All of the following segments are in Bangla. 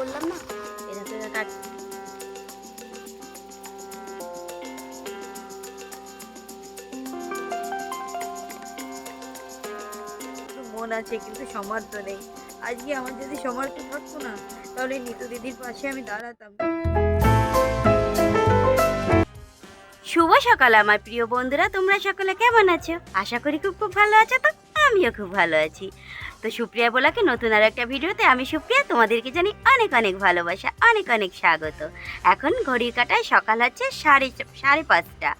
বললাম না? এরা তো কাট মন আছে, কিন্তু সমর্থ নেই। আজকে আমার যদি সমর্থ থাকতো না, তাহলে নিতু দিদির পাশে আমি দাঁড়াতাম। শুভ সকাল, আমার প্রিয় বন্ধুরা। তোমরা সকলে কেমন আছো? আশা করি খুব খুব ভালো আছো, তো আমিও খুব ভালো আছি। তো সুপ্রিয়া বলাকে নতুন আর একটা ভিডিওতে আমি সুপ্রিয়া, তোমাদেরকে জানি অনেক অনেক ভালোবাসা, অনেক অনেক স্বাগত। এখন ঘড়ির কাটায় সকাল হচ্ছে সাড়ে সাড়ে পাঁচটা।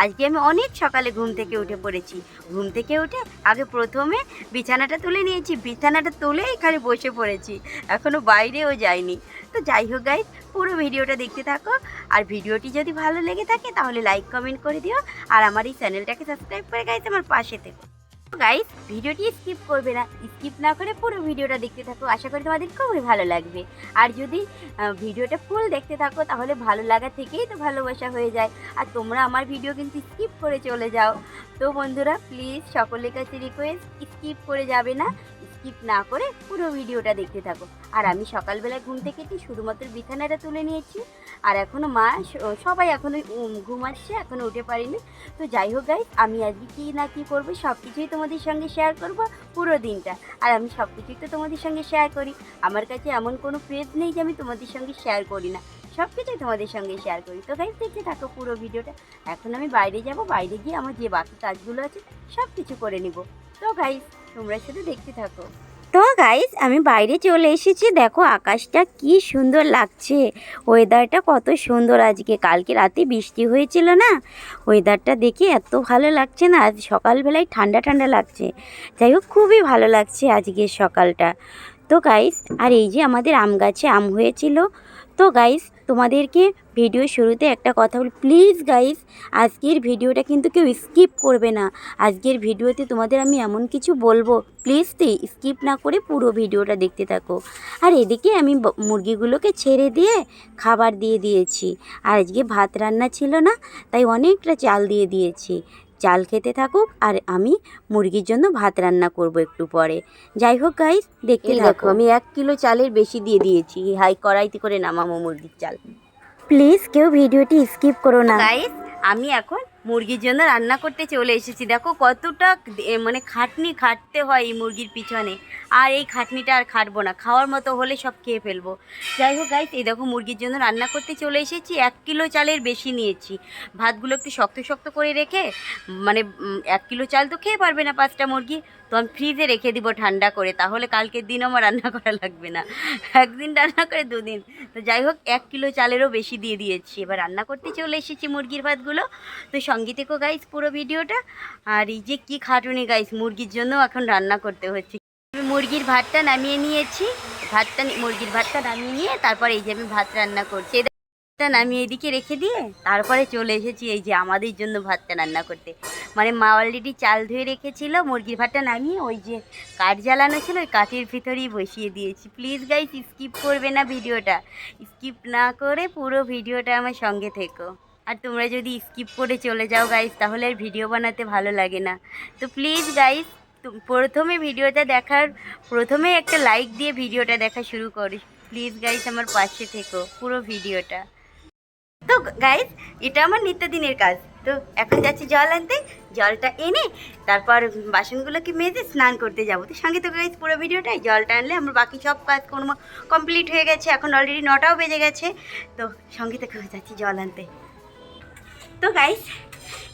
আজকে আমি অনেক সকালে ঘুম থেকে উঠে পড়েছি। ঘুম থেকে উঠে আগে প্রথমে বিছানাটা তুলে নিয়েছি, বিছানাটা তুলে এখানে বসে পড়েছি। এখনও বাইরেও যাইনি। তো যাই হোক গাইজ পুরো ভিডিওটা দেখতে থাকো। আর ভিডিওটি যদি ভালো লেগে থাকে তাহলে লাইক কমেন্ট করে দিও। আর আমার এই চ্যানেলটাকে সাবস্ক্রাইব করে গাইজ আমার পাশে থেকো। গাইজ ভিডিওটি স্কিপ করবে না। স্কিপ না করে পুরো ভিডিওটা দেখতে থাকো। আশা করি তোমাদের খুবই ভালো লাগবে। আর যদি ভিডিওটা ফুল দেখতে থাকো, তাহলে ভালো লাগা থেকেই তো ভালোবাসা হয়ে যায়। আর তোমরা আমার ভিডিও কিন্তু স্কিপ করে চলে যাও। তো বন্ধুরা প্লিজ সকলের কাছে রিকোয়েস্ট স্কিপ করে যাবে না। স্কিপ না করে পুরো ভিডিওটা দেখতে থাকো। আর আমি সকালবেলায় ঘুম থেকে উঠে শুধুমাত্র বিছানাটা তুলে নিয়েছি। আর এখনও মা সবাই এখনও ঘুমাচ্ছে এখনও উঠে পারিনি। তো যাই হোক গাইজ আমি আজকে কী না কী করব সব কিছুই তোমাদের সঙ্গে শেয়ার করব পুরো দিনটা। আর আমি সব কিছুই তো তোমাদের সঙ্গে শেয়ার করি। আমার কাছে এমন কোনো পেজ নেই যে আমি তোমাদের সঙ্গে শেয়ার করি না। সব কিছুই তোমাদের সঙ্গে শেয়ার করি। তো গাইজ দেখতে থাকো পুরো ভিডিওটা এখন আমি বাইরে যাব। বাইরে গিয়ে আমার যে বাকি কাজগুলো আছে সব কিছু করে নিব। তো গাইজ তোমরা শুধু দেখতে থাকো। তো গাইজ আমি বাইরে চলে এসেছি। দেখো আকাশটা কি সুন্দর লাগছে। ওয়েদারটা কত সুন্দর আজকে। কালকে রাতে বৃষ্টি হয়েছিল না? ওয়েদারটা দেখে এত ভালো লাগছে না? আজ সকালবেলায় ঠান্ডা ঠান্ডা লাগছে। যাই হোক, খুবই ভালো লাগছে আজকের সকালটা। তো গাইস আর এই যে আমাদের আম গাছে আম হয়েছিল। তো গাইস তোমাদেরকে ভিডিও শুরুতে একটা কথা বলি প্লিজ গাইস আজকের ভিডিওটা কিন্তু কেউ স্কিপ করবে না। আজকের ভিডিওতে তোমাদের আমি এমন কিছু বলব প্লিজ তুই স্কিপ না করে পুরো ভিডিওটা দেখতে থাকো। আর এদিকে আমি মুরগিগুলোকে ছেড়ে দিয়ে খাবার দিয়ে দিয়েছি। আর আজকে ভাত রান্না ছিল না, তাই অনেকটা চাল দিয়ে দিয়েছি। চাল খেতে থাকুক আর আমি মুরগির জন্য ভাত রান্না করব একটু পরে। যাই হোক গাইস দেখতে থাকো। দেখো, আমি এক কিলো চালের বেশি দিয়ে দিয়েছি। হাই কড়াইতে করে নামাবো মুরগির চাল। প্লিজ কেউ ভিডিওটি স্কিপ করো না। গাইস আমি এখন মুরগির জন্য রান্না করতে চলে এসেছি। দেখো কতটা মানে খাটনি খাটতে হয় এই মুরগির পিছনে। আর এই খাটনিটা আর খাটবো না, খাওয়ার মতো হলে সব খেয়ে ফেলব। যাই হোক গাইস এই দেখো মুরগির জন্য রান্না করতে চলে এসেছি। এক কিলো চালের বেশি নিয়েছি। ভাতগুলো একটু শক্ত শক্ত করে রেখে মানে এক কিলো চাল তো খেয়ে পারবে না পাঁচটা মুরগি, তো আমি ফ্রিজে রেখে দিব ঠান্ডা করে। তাহলে কালকের দিন আমার রান্না করা লাগবে না। একদিন রান্না করে দুদিন। তো যাই হোক, এক কিলো চালেরও বেশি দিয়ে দিয়েছি। এবার রান্না করতে চলে এসেছি মুরগির ভাতগুলো। তো সঙ্গে থেকো গাইস পুরো ভিডিওটা। আর এই যে কী খাটুনি গাইস মুরগির জন্য এখন রান্না করতে হচ্ছে। আমি মুরগির ভাতটা নামিয়ে নিয়েছি। ভাতটা মুরগির ভাতটা নামিয়ে নিয়ে তারপর এই যে আমি ভাত রান্না করছি। ভাতটা নামিয়ে এদিকে রেখে দিয়ে তারপরে চলে এসেছি এই যে আমাদের জন্য ভাতটা রান্না করতে। মানে মা অলরেডি চাল ধুয়ে রেখেছিল, মুরগির ভাতটা নামিয়ে ওই যে কাঠ জ্বালানো ছিল, ওই কাঠের ভিতরেই বসিয়ে দিয়েছি। প্লিজ গাইস স্কিপ করবে না ভিডিওটা। স্কিপ না করে পুরো ভিডিওটা আমার সঙ্গে থেকো। আর তোমরা যদি স্কিপ করে চলে যাও গাইস তাহলে আর ভিডিও বানাতে ভালো লাগে না। তো প্লিজ গাইস প্রথমে ভিডিওটা দেখার, প্রথমে একটা লাইক দিয়ে ভিডিওটা দেখা শুরু করি। প্লিজ গাইস আমার পাশে থেকো পুরো ভিডিওটা তো গাইস এটা আমার নিত্যদিনের কাজ। তো এখন যাচ্ছি জল আনতে। জলটা এনে তারপর বাসনগুলোকে মেজে স্নান করতে যাব। তো সঙ্গে তো গাইস পুরো ভিডিওটাই জলটা আনলে আমার বাকি সব কাজ কোনো কমপ্লিট হয়ে গেছে। এখন অলরেডি নটাও বেজে গেছে। তো সঙ্গে থেকে, যাচ্ছি জল আনতে। তো গাইস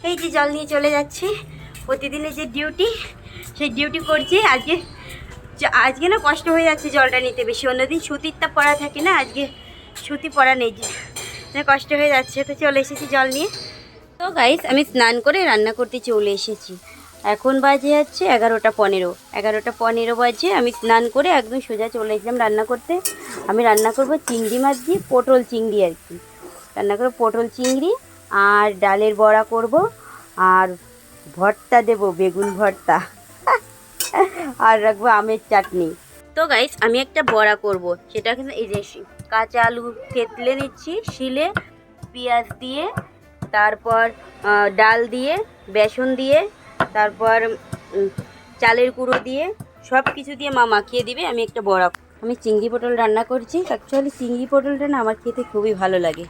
এই যে জল নিয়ে চলে যাচ্ছে। প্রতিদিনের যে ডিউটি সেই ডিউটি করছি। আজকে আজকে না কষ্ট হয়ে যাচ্ছে জলটা নিতে বেশি। অন্যদিন সুতিরটা পড়া থাকে না, আজকে সুতি পড়া নেই। যে কষ্ট হয়ে যাচ্ছে। তো চলে এসেছি জল নিয়ে। তো গাইস আমি স্নান করে রান্না করতে চলে এসেছি। এখন বাজে যাচ্ছে এগারোটা পনেরো। এগারোটা পনেরো বাজে, আমি স্নান করে একদম সোজা চলে এসেছিলাম রান্না করতে। আমি রান্না করব চিংড়ি মাছ দিয়ে পটল চিংড়ি আর কি। রান্না করব পটল চিংড়ি আর ডালের বড়া করব, আর ভর্তা দেব, বেগুন ভর্তা। আর রাখব আমের চাটনি। তো গাইস আমি একটা বড়া করব, সেটা কিন্তু এই যে কাঁচা আলু থেতলে নিচ্ছি, শিলে পেঁয়াজ দিয়ে, তারপর ডাল দিয়ে, বেসন দিয়ে, তারপর চালের গুঁড়ো দিয়ে সব কিছু দিয়ে মা মাখিয়ে দিবে, আমি একটা বড়া আমি চিংড়ি পটল রান্না করছি। অ্যাকচুয়ালি চিংড়ি পটলটা না আমার খেতে খুবই ভালো লাগে।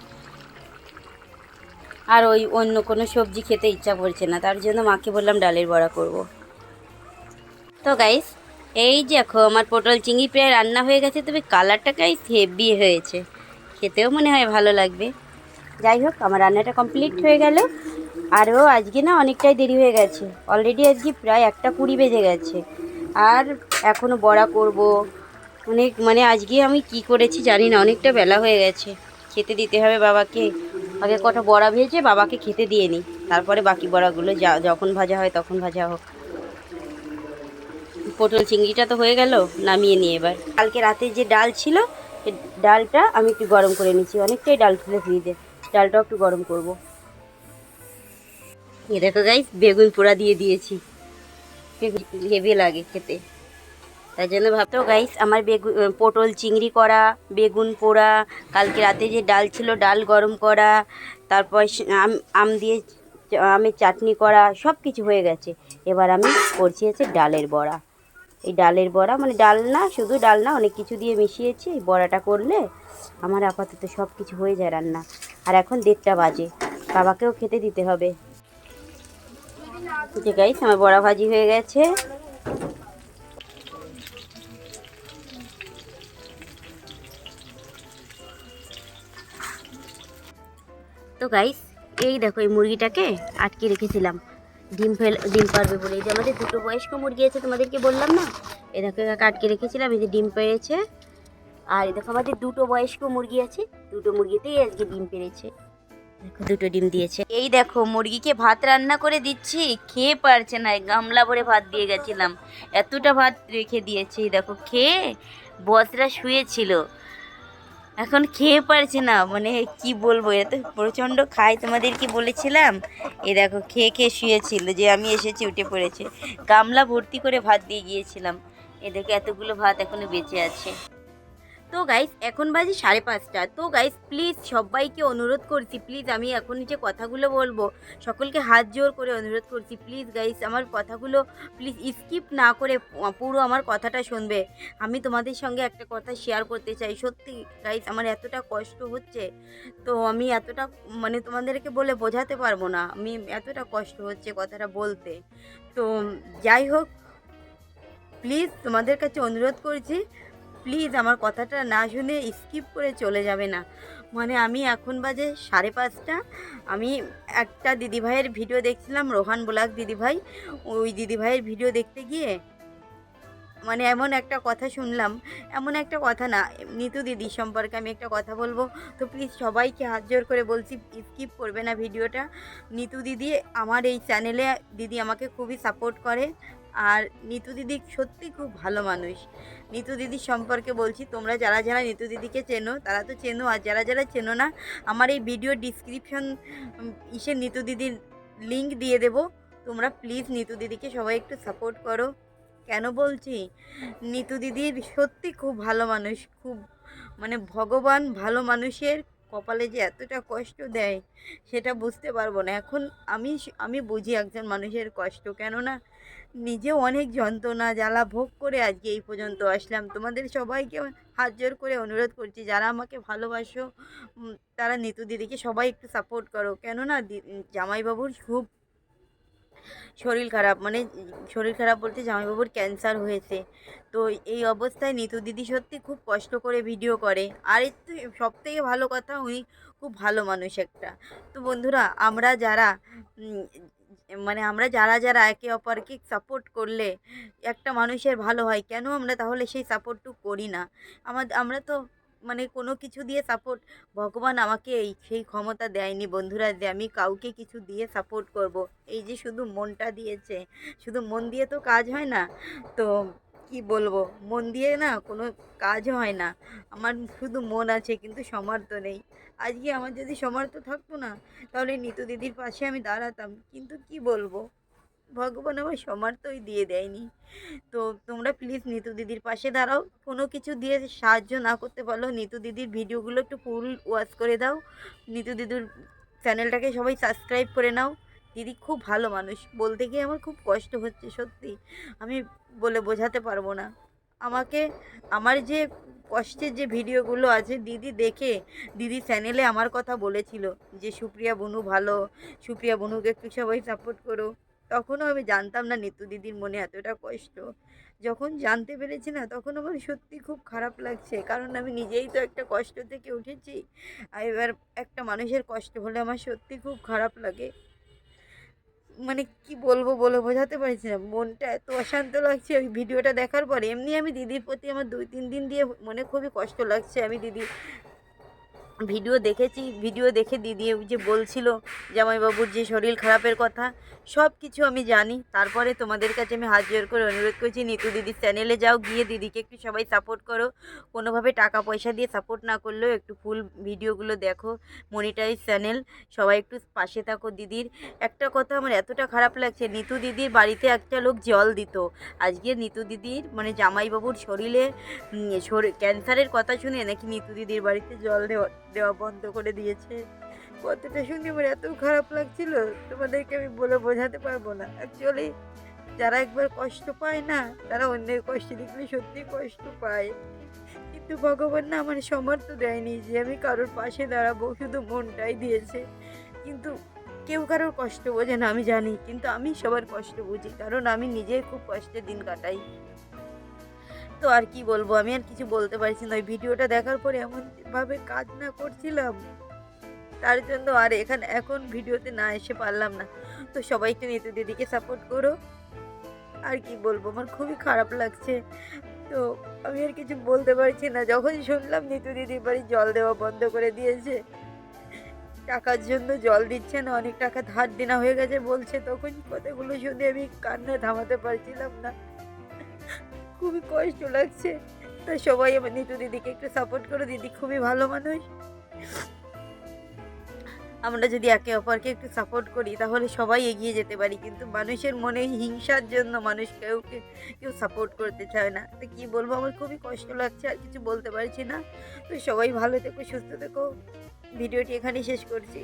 আর ওই অন্য কোনো সবজি খেতে ইচ্ছা করছে না, তার জন্য মাকে বললাম ডালের বড়া করব। তো গাইস এই দেখো আমার পটল চিংড়ি প্রায় রান্না হয়ে গেছে, তবে কালারটা গাইস হেভি হয়েছে। খেতেও মনে হয় ভালো লাগবে। যাই হোক, আমার রান্নাটা কমপ্লিট হয়ে গেল। আরও আজকে না অনেকটাই দেরি হয়ে গেছে। অলরেডি আজকে প্রায় একটা কুড়ি বেজে গেছে। আর এখনও বড়া করব। অনেক মানে আজকে আমি কি করেছি জানি না, অনেকটা বেলা হয়ে গেছে। খেতে দিতে হবে বাবাকে। আগে কটা বড়া ভেজে বাবাকে খেতে দিয়ে নিই তারপরে বাকি বড়াগুলো যা, যখন ভাজা হয় তখন ভাজা হোক। পটল চিংড়িটা তো হয়ে গেল, নামিয়ে নিই এবার। কালকে রাতে যে ডাল ছিল ডালটা আমি একটু গরম করে নিচ্ছি অনেকটাই ডাল ছিল ফ্রিজে, ডালটাও একটু গরম করব। এ দেখো গাইস বেগুন পোড়া দিয়ে দিয়েছি। হেভি লাগে খেতে। তাই জন্য ভাবতো গাইস আমার বেগুন পটল চিংড়ি করা, বেগুন পোড়া, কালকে রাতে যে ডাল ছিল, ডাল গরম করা, তারপর আম আম দিয়ে, আমের চাটনি করা সব কিছু হয়ে গেছে। এবার আমি করছি হচ্ছে ডালের বড়া। এই ডালের বড়া মানে ডাল না, শুধু ডাল না, অনেক কিছু দিয়ে মিশিয়েছি, এই বড়াটা করলে আমার আপাতত সব কিছু হয়ে যায় রান্না। আর এখন দেড়টা বাজে, বাবাকেও খেতে দিতে হবে। যে গাইস আমার বড়া ভাজি হয়ে গেছে। গাইস এই দেখো এই মুরগিটাকে আটকে রেখেছিলাম। ডিম ফেল, ডিম পারবে বলে। এই যে আমাদের দুটো বয়স্ক মুরগি আছে তোমাদেরকে বললাম না? এই দেখো আটকে রেখেছিলাম, এই যে ডিম পেড়েছে আর এই দেখো আমাদের দুটো বয়স্ক মুরগি আছে। দুটো মুরগিতেই আজকে ডিম পেড়েছে দেখো দুটো ডিম দিয়েছে। এই দেখো মুরগিকে ভাত রান্না করে দিচ্ছি, খেয়ে পারছে না গামলা ভরে ভাত দিয়ে গেছিলাম। এতটা ভাত রেখে দিয়েছে দেখো খেয়ে বসরা শুয়েছিল। এখন খেয়ে পারছে না মানে কি বলব? এত প্রচণ্ড খাই তোমাদের কি বলেছিলাম। এ দেখো, খেয়ে খেয়ে শুয়েছিল যে আমি এসেছি, উঠে পড়েছে। গামলা ভর্তি করে ভাত দিয়ে গিয়েছিলাম। এ দেখো, এতগুলো ভাত এখনও বেঁচে আছে। তো গাইস এখন বাজে সাড়ে পাঁচটা। তো গাইস প্লিজ সবাইকে অনুরোধ করছি প্লিজ আমি এখন যে কথাগুলো বলব, সকলকে হাত জোর করে অনুরোধ করছি প্লিজ গাইস আমার কথাগুলো প্লিজ স্কিপ না করে পুরো আমার কথাটা শুনবে। আমি তোমাদের সঙ্গে একটা কথা শেয়ার করতে চাই। সত্যি গাইস আমার এতটা কষ্ট হচ্ছে, তো আমি এতটা মানে তোমাদেরকে বলে বোঝাতে পারব না। আমি এতটা কষ্ট হচ্ছে কথাটা বলতে। তো যাই হোক প্লিজ তোমাদের কাছে অনুরোধ করছি প্লিজ আমার কথাটা না শুনে স্কিপ করে চলে যাবে না। মানে আমি এখন বাজে সাড়ে পাঁচটা। আমি একটা দিদিভাইয়ের ভিডিও দেখছিলাম, রোহান ব্লাক দিদিভাই। ওই দিদিভাইয়ের ভিডিও দেখতে গিয়ে মানে এমন একটা কথা শুনলাম, এমন একটা কথা না, নিতু দিদি সম্পর্কে আমি একটা কথা বলব। তো প্লিজ সবাইকে হাত জোর করে বলছি, স্কিপ করবে না ভিডিওটা। নিতু দিদি আমার এই চ্যানেলে, দিদি আমাকে খুবই সাপোর্ট করে। আর নিতু দিদি সত্যি খুব ভালো মানুষ। নিতু দিদির সম্পর্কে বলছি, তোমরা যারা যারা নিতু দিদিকে চেনো, তারা তো চেনো, আর যারা যারা চেনো না, আমার এই ভিডিও ডিসক্রিপশন ইসে নিতু দিদির লিঙ্ক দিয়ে দেবো। তোমরা প্লিজ নিতু দিদিকে সবাই একটু সাপোর্ট করো। কেন বলছি? নিতু দিদির সত্যি খুব ভালো মানুষ, খুব মানে ভগবান ভালো মানুষের কপালে যে এতটা কষ্ট দেয়, সেটা বুঝতে পারব না। এখন আমি আমি বুঝি একজন মানুষের কষ্ট। কেননা নিজে অনেক যন্ত্রণা, জ্বালা ভোগ করে আজকে এই পর্যন্ত আসলাম। তোমাদের সবাইকে হাত জোর করে অনুরোধ করছি, যারা আমাকে ভালোবাসো তারা নিতু দিদিকে সবাই একটু সাপোর্ট করো। কেননা জামাইবাবুর খুব শরীর খারাপ মানে শরীর খারাপ বলতে জামাইবাবুর ক্যান্সার হয়েছে। তো এই অবস্থায় নিতু দিদি সত্যি খুব কষ্ট করে ভিডিও করে। আর এর সব থেকে ভালো কথা, উনি খুব ভালো মানুষ একটা। তো বন্ধুরা, আমরা যারা মানে আমরা যারা যারা একে অপরকে সাপোর্ট করলে একটা মানুষের ভালো হয়, কেন আমরা তাহলে সেই সাপোর্টটু করি না? আমাদের আমরা তো মানে কোনো কিছু দিয়ে সাপোর্ট ভগবান আমাকে এই, সেই ক্ষমতা দেয়নি বন্ধুরা যে আমি কাউকে কিছু দিয়ে সাপোর্ট করব। এই যে শুধু মনটা দিয়েছে, শুধু মন দিয়ে তো কাজ হয় না, তো কি বলব? মন দিয়ে না কোনো কাজ হয় না। আমার শুধু মন আছে কিন্তু সমর্থ নেই। আজকে আমার যদি সমর্থ থাকতো না, তাহলে নিতু দিদির পাশে আমি দাঁড়াতাম, কিন্তু কি বলব? ভগবান আমার সমর্থই দিয়ে দেয়নি। তো তোমরা প্লিজ নিতু দিদির পাশে দাঁড়াও। কোনো কিছু দিয়ে সাহায্য না করতে পারলেও নিতু দিদির ভিডিওগুলো একটু ফুল ওয়াচ করে দাও। নিতু দিদির চ্যানেলটাকে সবাই সাবস্ক্রাইব করে নাও। দিদি খুব ভালো মানুষ। বলতে গিয়ে আমার খুব কষ্ট হচ্ছে, সত্যি। আমি বলে বোঝাতে পারব না। আমাকে, আমার যে কষ্টের যে ভিডিওগুলো আছে, দিদি দেখে দিদি চ্যানেলে আমার কথা বলেছিল যে, সুপ্রিয়া বনু ভালো। সুপ্রিয়া বনুকে একটু সবাই সাপোর্ট করো। তখনও আমি জানতাম না নিতু দিদির মনে এতটা কষ্ট। যখন জানতে পেরেছি না, তখন আমার সত্যি খুব খারাপ লাগছে। কারণ আমি নিজেই তো একটা কষ্ট থেকে উঠেছি। আর এবার একটা মানুষের কষ্ট হলে আমার সত্যি খুব খারাপ লাগে। মানে কি বলব বলে বোঝাতে পারছি না। মনটা এত অশান্ত লাগছে, ওই ভিডিওটা দেখার পরে এমনি আমি দিদির প্রতি আমার দুই, তিন দিন দিয়ে মনে খুবই কষ্ট লাগছে। আমি দিদি ভিডিও দেখেছি, ভিডিও দেখে দিদি যে বলছিল, জামাইবাবুর যে শরীর খারাপের কথা সব কিছু আমি জানি। তারপরে তোমাদের কাছে আমি হাত জোর করে অনুরোধ করছি, নিতু দিদির চ্যানেলে যাও, গিয়ে দিদিকে একটু সবাই সাপোর্ট করো। কোনোভাবে টাকা পয়সা দিয়ে সাপোর্ট না করলেও একটু ফুল ভিডিওগুলো দেখো মনিটাইজ চ্যানেল সবাই একটু পাশে থাকো দিদির। একটা কথা আমার এতটা খারাপ লাগছে, নিতু দিদির বাড়িতে একটা লোক জল দিত। আজকে নিতু দিদির মানে জামাইবাবুর শরীরে শরীর ক্যান্সারের কথা শুনে নাকি নিতু দিদির বাড়িতে জল দেওয়া দেওয়া বন্ধ করে দিয়েছে। কতটা শুনে আমার এত খারাপ লাগছিল, তোমাদেরকে আমি বলে বোঝাতে পারব না। অ্যাকচুয়ালি যারা একবার কষ্ট পায় না, তারা অন্যের কষ্ট দেখলে সত্যি কষ্ট পায়। কিন্তু ভগবান না আমার সমর্থ দেয়নি যে আমি কারোর পাশে দাঁড়াবো, শুধু মনটাই দিয়েছে। কিন্তু কেউ কারোর কষ্ট বোঝে না, আমি জানি, কিন্তু আমি সবার কষ্ট বুঝি, কারণ আমি নিজেই খুব কষ্টে দিন কাটাই। তো আর কি বলব, আমি আর কিছু বলতে পারছি না। ওই ভিডিওটা দেখার পরে এমনভাবে কাজ না করছিলাম। তার জন্য আর এখানে এখন ভিডিওতে না এসে পারলাম না। তো সবাই একটু নিতু দিদিকে সাপোর্ট করো। আর কি বলব, আমার খুবই খারাপ লাগছে। তো আমি আর কিছু বলতে পারছি না। যখন শুনলাম নিতু দিদির বাড়ি জল দেওয়া বন্ধ করে দিয়েছে, টাকার জন্য জল দিচ্ছে না, অনেক টাকা ধার দেনা হয়ে গেছে বলছে, তখন কথাগুলো শুনে আমি কান্না থামাতে পারছিলাম না। খুবই কষ্ট লাগছে। তো সবাই আমার নিতু দিদিকে একটু সাপোর্ট করো। দিদি খুবই ভালো মানুষ। আমরা যদি একে অপরকে একটু সাপোর্ট করি, তাহলে সবাই এগিয়ে যেতে পারি। কিন্তু মানুষের মনে হিংসার জন্য মানুষ কেউ কেউ সাপোর্ট করতে চায় না। তো কী বলব? আমার খুবই কষ্ট লাগছে, আর কিছু বলতে পারছি না। তো সবাই ভালো থেকো, সুস্থ থেকো। ভিডিওটি এখানেই শেষ করছি।